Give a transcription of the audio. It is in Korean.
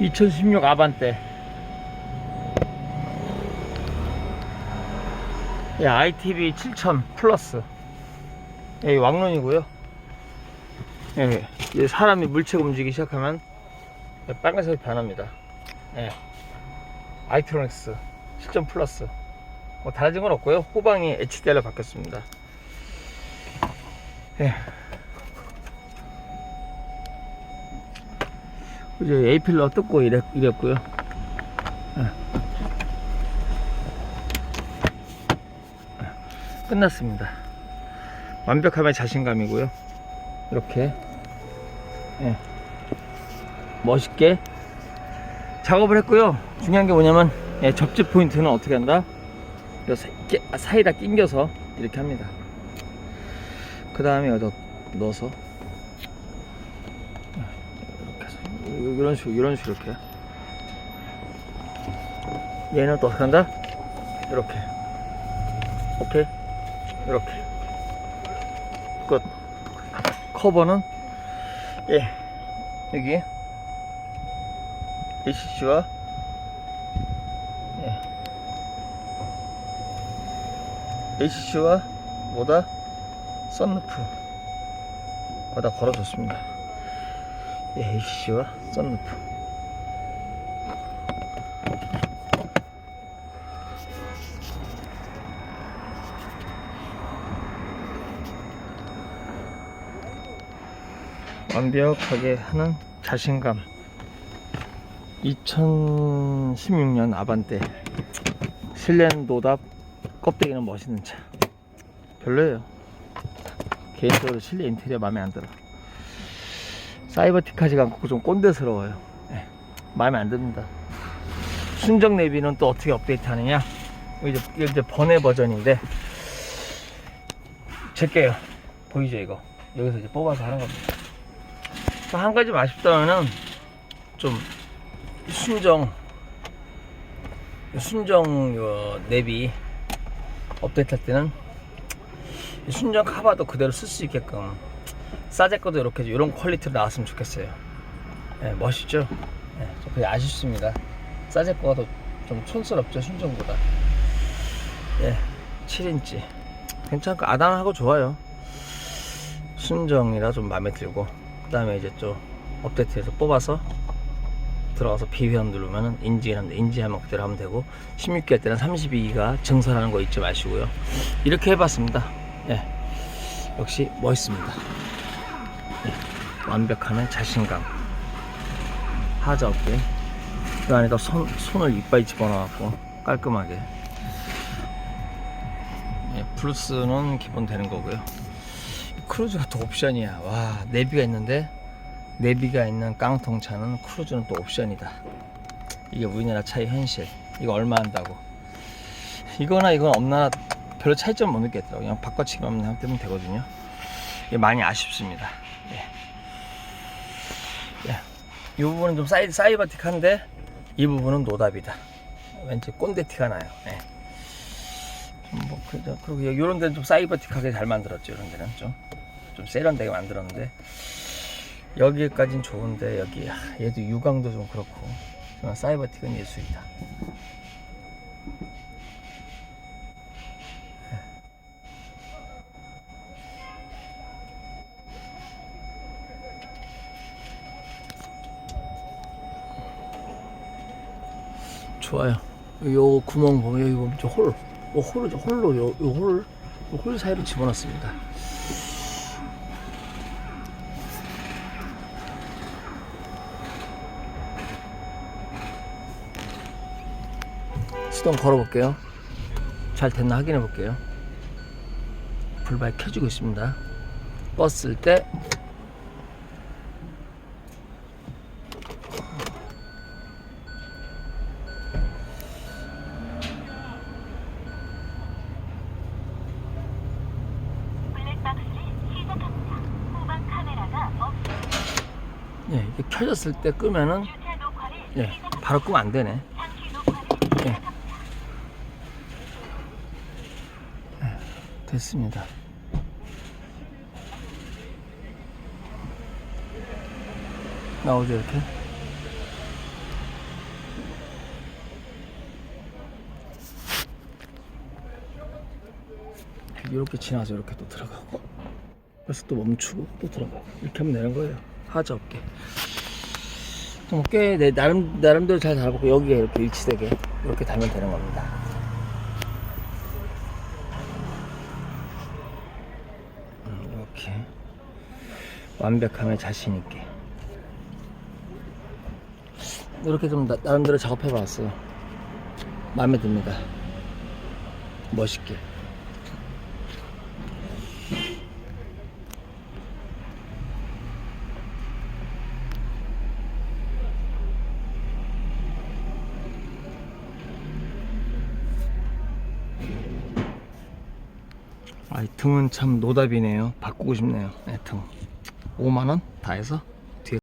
2016 아반떼. 예, ITV 7000 플러스. 예, 왕론이고요. 예, 이제 사람이 물체가 움직이기 시작하면 예, 빨간색이 변합니다. 예. 아이트로닉스 7점 플러스. 뭐 달라진 건 없고요. 후방이 HDR로 바뀌었습니다. 예. 이제 A필러 뜯고 이랬, 이랬고요. 예. 예. 끝났습니다. 완벽함의 자신감이고요. 이렇게 예. 멋있게 작업을 했고요. 중요한 게 뭐냐면 예, 접지 포인트는 어떻게 한다? 사이다 낑겨서 이렇게 합니다. 그 다음에 여기다 넣어서 이렇게 해서 요- 이런 식으로 이런 식으로 이렇게. 얘는 또 어떻게 한다? 이렇게. 오케이? 이렇게. 끝. 커버는? 예. 여기. ACC와? 예. ACC와 뭐다? 썬루프 거다 걸어줬습니다. 예, ACC와 썬루프. 완벽하게 하는 자신감. 2016년 아반떼 실내 노답 껍데기는 멋있는 차 별로예요 개인적으로 실내 인테리어 마음에 안 들어 사이버틱하지가 않고 좀 꼰대스러워요. 예, 마음에 안 듭니다. 순정 내비는 또 어떻게 업데이트 하느냐? 이제, 이제 번외 버전인데 제게요. 보이죠 이거? 여기서 이제 뽑아서 하는 겁니다. 또한 가지 아쉽다면은 좀 순정 순정 요 내비 업데이트 할 때는 이 순정 카바도 그대로 쓸 수 있게끔 싸제 거도 이렇게 이런 퀄리티로 나왔으면 좋겠어요. 예, 멋있죠? 예, 좀 그게 아쉽습니다. 싸제 거가 더 좀 촌스럽죠 순정보다. 예, 7인치 괜찮고 아담하고 좋아요. 순정이라 좀 마음에 들고 그 다음에 이제 좀 업데이트해서 뽑아서 들어가서 비회원 누르면은 인지하면 인지하면 그대로 하면 되고 16개월 때는 32기가 증설하는 거 잊지 마시고요. 이렇게 해봤습니다. 예. 역시 멋있습니다. 예. 완벽하면 자신감. 하자 없게. 그 안에다 손, 손을 이빨 집어넣어갖고 깔끔하게. 예, 플러스는 기본 되는 거고요. 크루즈가 또 옵션이야. 와, 내비가 있는데 내비가 있는 깡통차는 크루즈는 또 옵션이다. 이게 우리나라 차의 현실. 이거 얼마 한다고. 이거나 이건 없나 별로 차이점 못 느꼈더라고요. 그냥 바꿔치기만 하면 되거든요. 이게 많이 아쉽습니다. 예. 예. 이 부분은 좀 사이, 사이버틱한데 이 부분은 노답이다. 왠지 꼰대 티가 나요. 예. 좀 뭐, 그죠. 그리고 이런 데는 좀 사이버틱하게 잘 만들었죠. 이런 데는 좀. 좀 세련되게 만들었는데 여기까진 좋은데 여기 아, 얘도 유광도 좀 그렇고 사이버틱은 예술이다. 좋아요. 요 구멍 보면 여기 보면 저 홀, 요 홀을 홀로 요, 요 홀, 요 홀 사이로 집어넣습니다. 시동 걸어볼게요. 잘 됐나 확인해 볼게요. 불발 켜지고 있습니다. 껐을 때 예, 이게 켜졌을 때 끄면은 예, 바로 끄면 안 되네. 예. 예, 됐습니다. 나오죠 이렇게. 이렇게 지나서 이렇게 또 들어가고 그래서 또 멈추고 또 들어가고 이렇게 하면 되는 거예요 하자 없게 좀꽤 나름 나름대로 잘 달고 여기에 이렇게 일치되게 이렇게 달면 되는 겁니다. 음, 이렇게 완벽함에 자신 있게 이렇게 좀 나, 나름대로 작업해 봤어요. 마음에 듭니다. 멋있게. 아, 이 등은 참 노답이네요. 바꾸고 싶네요. 네, 등. 5만원? 다 해서?